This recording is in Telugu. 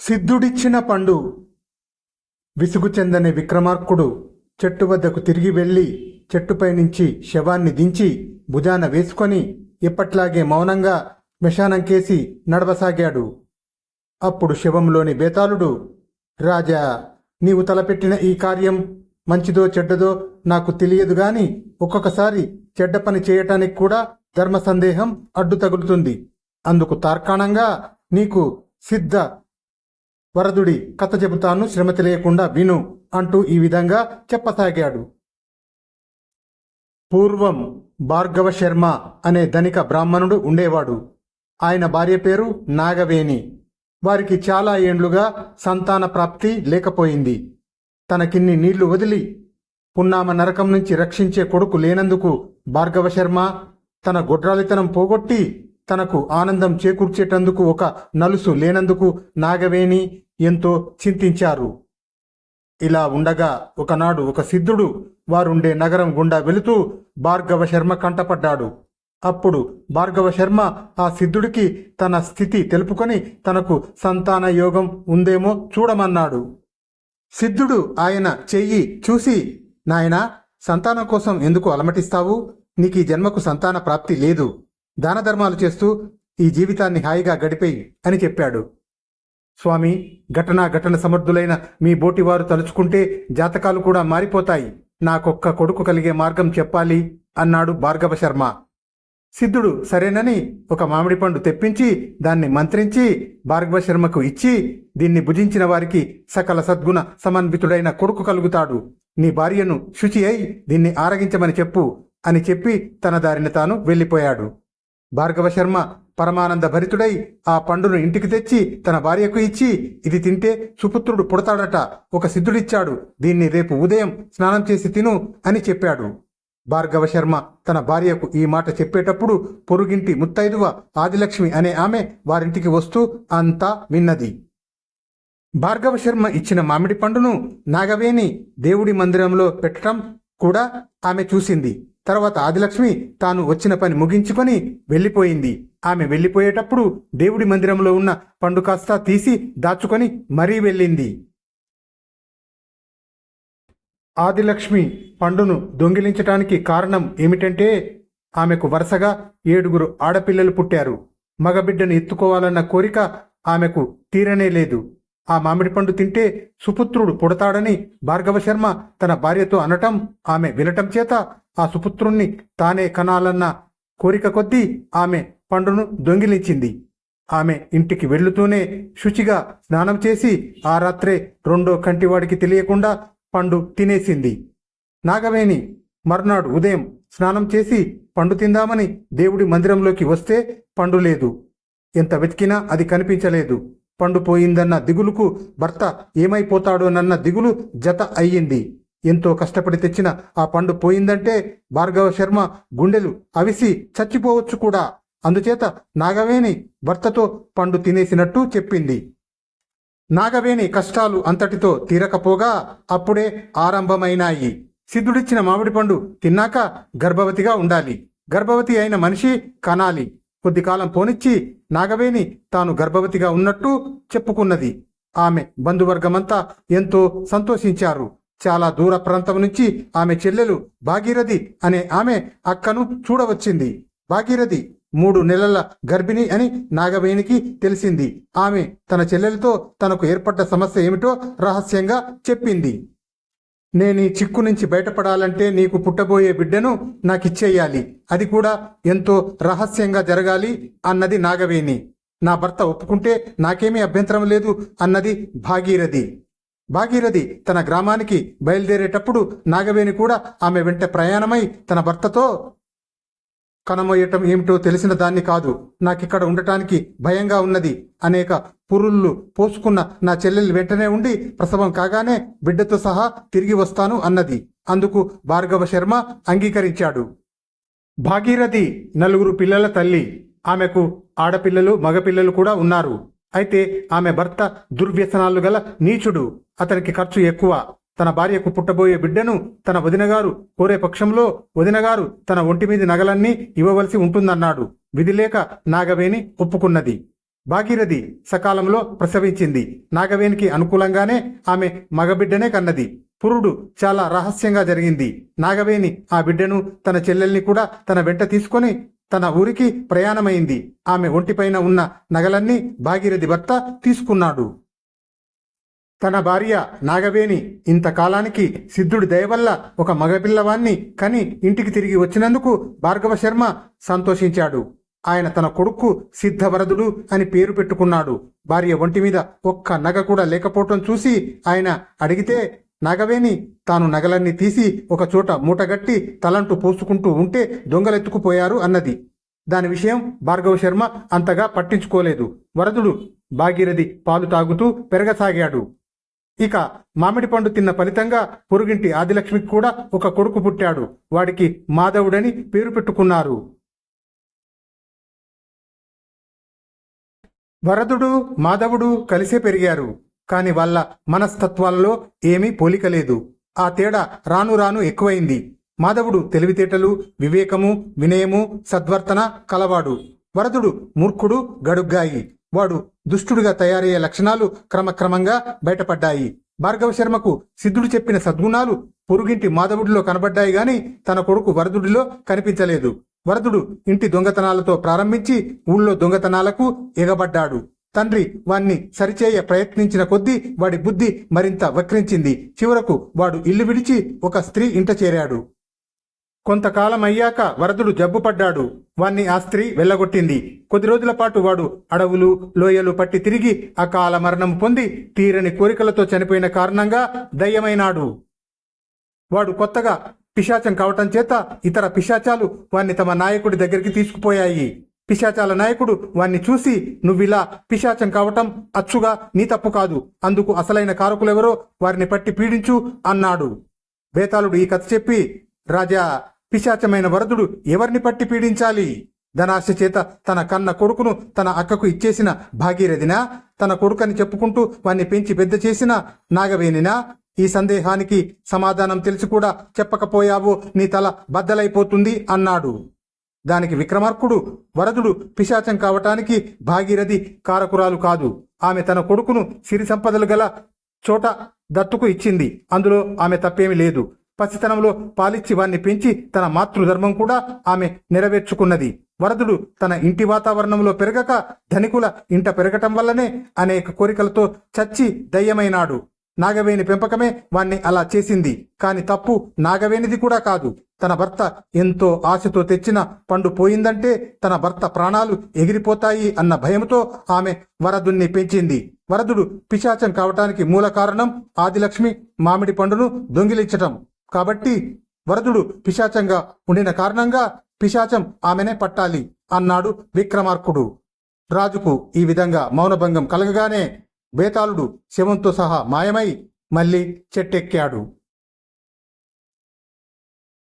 సిద్ధుడిచ్చిన పండు విసుగు చెందని విక్రమార్కుడు చెట్టు వద్దకు తిరిగి వెళ్ళి చెట్టుపై నుంచి శవాన్ని దించి భుజాన వేసుకొని ఇప్పట్లాగే మౌనంగా శ్మశానంకేసి నడవసాగాడు. అప్పుడు శవంలోని బేతాళుడు రాజా నీవు తలపెట్టిన ఈ కార్యం మంచిదో చెడ్డదో నాకు తెలియదు గాని ఒక్కొక్కసారి చెడ్డ పని చేయటానికి కూడా ధర్మ సందేహం అడ్డు తగులుతుంది అందుకు తార్కాణంగా నీకు సిద్ధ వరదుడి కథ చెబుతాను శ్రమ తెలియకుండా విను అంటూ ఈ విధంగా చెప్పసాగాడు. పూర్వం భార్గవ శర్మ అనే ధనిక బ్రాహ్మణుడు ఉండేవాడు. ఆయన భార్య పేరు నాగవేణి. వారికి చాలా ఏండ్లుగా సంతాన ప్రాప్తి లేకపోయింది. తనకిన్ని నీళ్ళు వదిలి పున్నామ నరకం నుంచి రక్షించే కొడుకు లేనందుకు భార్గవ శర్మ తన గొడ్రాలితనం పోగొట్టి తనకు ఆనందం చేకూర్చేటందుకు ఒక నలుసు లేనందుకు నాగవేణి ఎంతో చింతించారు. ఇలా ఉండగా ఒకనాడు ఒక సిద్ధుడు వారుండే నగరం గుండా వెళుతూ భార్గవ శర్మ కంటపడ్డాడు. అప్పుడు భార్గవ శర్మ ఆ సిద్ధుడికి తన స్థితి తెలుపుకొని తనకు సంతాన యోగం ఉందేమో చూడమన్నాడు. సిద్ధుడు ఆయన చెయ్యి చూసి నాయనా సంతానం కోసం ఎందుకు అలమటిస్తావు? నీకు ఈ జన్మకు సంతాన ప్రాప్తి లేదు. దాన ధర్మాలు చేస్తూ ఈ జీవితాన్ని హాయిగా గడిపేయి అని చెప్పాడు. స్వామి ఘటనా ఘటన సమర్థులైన మీ బోటివారు తలుచుకుంటే జాతకాలు కూడా మారిపోతాయి. నాకొక్క కొడుకు కలిగే మార్గం చెప్పాలి అన్నాడు భార్గవ శర్మ. సిద్ధుడు సరేనని ఒక మామిడి పండు తెప్పించి దాన్ని మంత్రించి భార్గవ శర్మకు ఇచ్చి దీన్ని భుజించిన వారికి సకల సద్గుణ సమన్వితుడైన కొడుకు కలుగుతాడు. నీ భార్యను శుచి అయి దీన్ని ఆరగించమని చెప్పు అని చెప్పి తన దారిని తాను వెళ్ళిపోయాడు. భార్గవ శర్మ పరమానంద భరితుడై ఆ పండును ఇంటికి తెచ్చి తన భార్యకు ఇచ్చి ఇది తింటే సుపుత్రుడు పుడతాడట ఒక సిద్ధుడిచ్చాడు దీన్ని రేపు ఉదయం స్నానం చేసి తిను అని చెప్పాడు. భార్గవ శర్మ తన భార్యకు ఈ మాట చెప్పేటప్పుడు పొరుగింటి ముత్తైదువ ఆదిలక్ష్మి అనే ఆమె వారింటికి వస్తూ అంతా విన్నది. భార్గవ శర్మ ఇచ్చిన మామిడి పండును నాగవేణి దేవుడి మందిరంలో పెట్టడం కూడా ఆమె చూసింది. తర్వాత ఆదిలక్ష్మి తాను వచ్చిన పని ముగించుకొని వెళ్ళిపోయింది. ఆమె వెళ్ళిపోయేటప్పుడు దేవుడి మందిరంలో ఉన్న పండు కాస్త తీసి దాచుకొని మరీ వెళ్ళింది. ఆదిలక్ష్మి పండును దొంగిలించటానికి కారణం ఏమిటంటే ఆమెకు వరుసగా ఏడుగురు ఆడపిల్లలు పుట్టారు. మగబిడ్డను ఎత్తుకోవాలన్న కోరిక ఆమెకు తీరనే లేదు. ఆ మామిడి పండు తింటే సుపుత్రుడు పుడతాడని భార్గవ శర్మ తన భార్యతో అనటం ఆమె వినటం చేత ఆ సుపుత్రుణ్ణి తానే కనాలన్న కోరిక కొద్దీ ఆమె పండును దొంగిలించింది. ఆమె ఇంటికి వెళ్ళుతూనే శుచిగా స్నానం చేసి ఆ రాత్రే రెండో కంటివాడికి తెలియకుండా పండు తినేసింది. నాగవేణి మర్నాడు ఉదయం స్నానం చేసి పండు తిందామని దేవుడి మందిరంలోకి వస్తే పండు లేదు. ఎంత వెతికినా అది కనిపించలేదు. పండు పోయిందన్న దిగులుకు భర్త ఏమైపోతాడోనన్న దిగులు జత అయ్యింది. ఎంతో కష్టపడి తెచ్చిన ఆ పండు పోయిందంటే భార్గవ శర్మ గుండెలు అవిసి చచ్చిపోవచ్చు కూడా. అందుచేత నాగవేణి భర్తతో పండు తినేసినట్టు చెప్పింది. నాగవేణి కష్టాలు అంతటితో తీరకపోగా అప్పుడే ఆరంభమైనాయి. సిద్ధుడిచ్చిన మామిడి పండు తిన్నాక గర్భవతిగా ఉండాలి. గర్భవతి అయిన మనిషి కనాలి. కొద్దికాలం పోనిచ్చి నాగవేణి తాను గర్భవతిగా ఉన్నట్టు చెప్పుకున్నది. ఆమె బంధువర్గమంతా ఎంతో సంతోషించారు. చాలా దూర ప్రాంతం నుంచి ఆమె చెల్లెలు భాగీరథి అనే ఆమె అక్కను చూడవచ్చింది. భాగీరథి మూడు నెలల గర్భిణి అని నాగవేణికి తెలిసింది. ఆమె తన చెల్లెలతో తనకు ఏర్పడ్డ సమస్య ఏమిటో రహస్యంగా చెప్పింది. నేను ఈ చిక్కు నుంచి బయటపడాలంటే నీకు పుట్టబోయే బిడ్డను నాకిచ్చేయాలి. అది కూడా ఎంతో రహస్యంగా జరగాలి అన్నది నాగవేణి. నా భర్త ఒప్పుకుంటే నాకేమీ అభ్యంతరం లేదు అన్నది భాగీరథి. భాగీరథి తన గ్రామానికి బయలుదేరేటప్పుడు నాగవేణి కూడా ఆమె వెంట ప్రయాణమై తన భర్తతో కనమోయటం ఏమిటో తెలిసిన దాన్ని కాదు. నాకిక్కడ ఉండటానికి భయంగా ఉన్నది. అనేక పురుళ్ళు పోసుకున్న నా చెల్లెలు వెంటనే ఉండి ప్రసవం కాగానే బిడ్డతో సహా తిరిగి వస్తాను అన్నది. అందుకు భార్గవ శర్మ అంగీకరించాడు. భాగీరథి నలుగురు పిల్లల తల్లి. ఆమెకు ఆడపిల్లలు మగపిల్లలు కూడా ఉన్నారు. అయితే ఆమె భర్త దుర్వ్యసనాలు గల నీచుడు. అతనికి ఖర్చు ఎక్కువ. తన భార్యకు పుట్టబోయే బిడ్డను తన వదినగారు కోరే పక్షంలో వదినగారు తన ఒంటి మీద నగలన్నీ ఇవ్వవలసి ఉంటుందన్నాడు. విధిలేక నాగవేణి ఒప్పుకున్నది. భాగీరథి సకాలంలో ప్రసవించింది. నాగవేణికి అనుకూలంగానే ఆమె మగబిడ్డనే కన్నది. పురుడు చాలా రహస్యంగా జరిగింది. నాగవేణి ఆ బిడ్డను తన చెల్లెల్ని కూడా తన వెంట తీసుకొని తన ఊరికి ప్రయాణమైంది. ఆమె ఒంటిపైన ఉన్న నగలన్నీ భాగీరథి భర్త తీసుకున్నాడు. తన భార్య నాగవేణి ఇంతకాలానికి సిద్ధుడి దయవల్ల ఒక మగపిల్లవాణ్ణి కని ఇంటికి తిరిగి వచ్చినందుకు భార్గవ శర్మ సంతోషించాడు. ఆయన తన కొడుకు సిద్ధవరదుడు అని పేరు పెట్టుకున్నాడు. భార్య ఒంటి మీద ఒక్క నగ కూడా లేకపోవటం చూసి ఆయన అడిగితే నాగవేణి తాను నగలన్నీ తీసి ఒక చోట మూటగట్టి తలంటూ పోసుకుంటూ ఉంటే దొంగలెత్తుకుపోయారు అన్నది. దాని విషయం భార్గవ శర్మ అంతగా పట్టించుకోలేదు. వరదుడు భాగీరథి పాలు తాగుతూ పెరగసాగాడు. ఇక మామిడి పండు తిన్న ఫలితంగా పొరుగింటి ఆదిలక్ష్మికి కూడా ఒక కొడుకు పుట్టాడు. వాడికి మాధవుడని పేరు పెట్టుకున్నారు. వరదుడు మాధవుడు కలిసే పెరిగారు. కాని వాళ్ళ మనస్తత్వాలలో ఏమీ పోలిక లేదు. ఆ తేడా రాను రాను ఎక్కువైంది. మాధవుడు తెలివితేటలు వివేకము వినయము సద్వర్తన కలవాడు. వరదుడు మూర్ఖుడు గడుగ్గాయి. వాడు దుష్టుడిగా తయారయ్యే లక్షణాలు క్రమక్రమంగా బయటపడ్డాయి. భార్గవ శర్మకు సిద్ధుడు చెప్పిన సద్గుణాలు పొరుగింటి మాధవుడిలో కనబడ్డాయి గాని తన కొడుకు వరదుడిలో కనిపించలేదు. వరదుడు ఇంటి దొంగతనాలతో ప్రారంభించి ఊళ్ళో దొంగతనాలకు ఎగబడ్డాడు. తండ్రి వాణ్ణి సరిచేయ ప్రయత్నించిన కొద్దీ వాడి బుద్ధి మరింత వక్రించింది. చివరకు వాడు ఇల్లు విడిచి ఒక స్త్రీ ఇంట చేరాడు. కొంతకాలం అయ్యాక వరదుడు జబ్బుపడ్డాడు. వాణ్ణి ఆ స్త్రీ వెళ్ళగొట్టింది. కొద్ది రోజుల పాటు వాడు అడవులు లోయలు పట్టి తిరిగి అకాల మరణం పొంది తీరని కోరికలతో చనిపోయిన కారణంగా దయ్యమైనాడు. వాడు కొత్తగా పిశాచం కావటం చేత ఇతర పిశాచాలు వాణ్ణి తమ నాయకుడి దగ్గరికి తీసుకుపోయాయి. పిశాచాల నాయకుడు వాణ్ణి చూసి నువ్విలా పిశాచం కావటం అచ్చుగా నీ తప్పు కాదు. అందుకు అసలైన కారకులెవరో వారిని పట్టి పీడించు అన్నాడు. బేతాళుడు ఈ కథ చెప్పి రాజా పిశాచమైన వరదుడు ఎవరిని పట్టి పీడించాలి? ధనాశ చేత తన కన్న కొడుకును తన అక్కకు ఇచ్చేసిన భాగీరథినా తన కొడుకని చెప్పుకుంటూ వాణ్ణి పెంచి పెద్ద చేసిన నాగవేణినా ఈ సందేహానికి సమాధానం తెలిసి కూడా చెప్పకపోయావో నీ తల బద్దలైపోతుంది అన్నాడు. దానికి విక్రమార్కుడు వరదుడు పిశాచం కావటానికి భాగీరథి కారకురాలు కాదు. ఆమె తన కొడుకును సిరి సంపదలు గల చోట దత్తుకు ఇచ్చింది. అందులో ఆమె తప్పేమీ లేదు. పసితనంలో పాలిచ్చి వారిని పెంచి తన మాతృధర్మం కూడా ఆమె నెరవేర్చుకున్నది. వరదుడు తన ఇంటి వాతావరణంలో పెరగక ధనికుల ఇంట పెరగటం వల్లనే అనేక కోరికలతో చచ్చి దయ్యమైనాడు. నాగవేణి పెంపకమే వాణ్ణి అలా చేసింది. కాని తప్పు నాగవేణిది కూడా కాదు. తన భర్త ఎంతో ఆశతో తెచ్చిన పండు పోయిందంటే తన భర్త ప్రాణాలు ఎగిరిపోతాయి అన్న భయంతో ఆమె వరదుణ్ణి పెంచింది. వరదుడు పిశాచం కావటానికి మూల కారణం ఆదిలక్ష్మి మామిడి పండును దొంగిలించటం. కాబట్టి వరదుడు పిశాచంగా ఉండిన కారణంగా పిశాచం ఆమెనే పట్టాలి అన్నాడు విక్రమార్కుడు. రాజుకు ఈ విధంగా మౌనభంగం కలగగానే బేతాళుడు శవంతో సహా మాయమై మళ్ళీ చెట్టెక్కాడు.